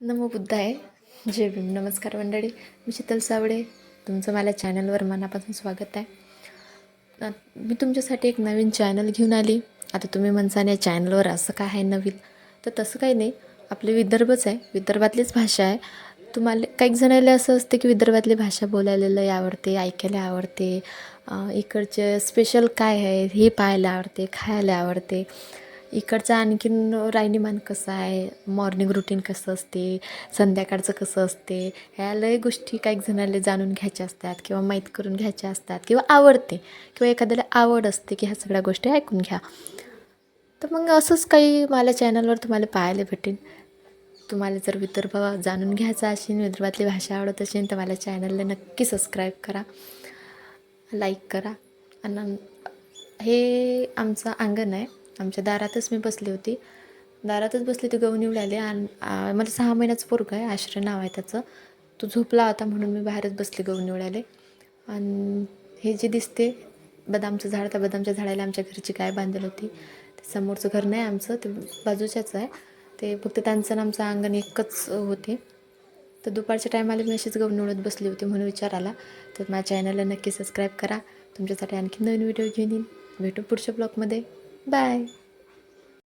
नमो बुद्धाय. जय भीम. नमस्कार मंडळी. मी शीतल सावडे तुमचं मला चॅनलवर मनापासून स्वागत आहे. मी तुमच्यासाठी एक नवीन चॅनल घेऊन आली. आता तुम्ही म्हणसान या चॅनलवर असं काय आहे नवीन? तर तसं काही नाही. आपले विदर्भच आहे. विदर्भातलीच भाषा आहे. तुम्हाला काही जणाला असं असते की विदर्भातली भाषा बोलायला लय आवडते ऐकायला आवडते. इकडचे स्पेशल काय आहे हे पाहायला आवडते खायला आवडते. इकडचं आणखीन राहणीमान कसं आहे? मॉर्निंग रुटीन कसं असते? संध्याकाळचं कसं असते? ह्या लय गोष्टी काही जणाला जाणून घ्यायच्या असतात किंवा माहीत करून घ्यायच्या असतात किंवा आवडते किंवा एखाद्याला आवड असते की ह्या सगळ्या गोष्टी ऐकून घ्या. तर मग असंच काही मला चॅनलवर तुम्हाला पाहायला भेटेल. तुम्हाला जर विदर्भ जाणून घ्यायचा असेल विदर्भातली भाषा आवडत असेल तर मला चॅनलला नक्की सबस्क्राईब करा. लाईक करा. आणि हे आमचं अंगण आहे. आमच्या दारातच मी बसली होती. दारातच बसली होती गहू निवडाले आणि मला सहा महिन्याचं पोरग आहे आश्रय नाव आहे त्याचं. तो झोपला होता म्हणून मी बाहेरच बसली गहू निवडाले आणि हे जे दिसते बदामचं झाड त्या बदामच्या झाडाला आमच्या घरची गाय बांधली होती. ते समोरचं घर नाही आमचं ते बाजूच्याच आहे. ते फक्त त्यांचं आणि आमचं अंगण एकच होते. तर दुपारच्या टायमाला मी अशीच गहू निवडत बसली होती म्हणून विचार आला तर माझ्या चॅनलला नक्की सबस्क्राईब करा. तुमच्यासाठी आणखी नवीन व्हिडिओ घेऊन येईन. भेटू पुढच्या ब्लॉगमध्ये Bye.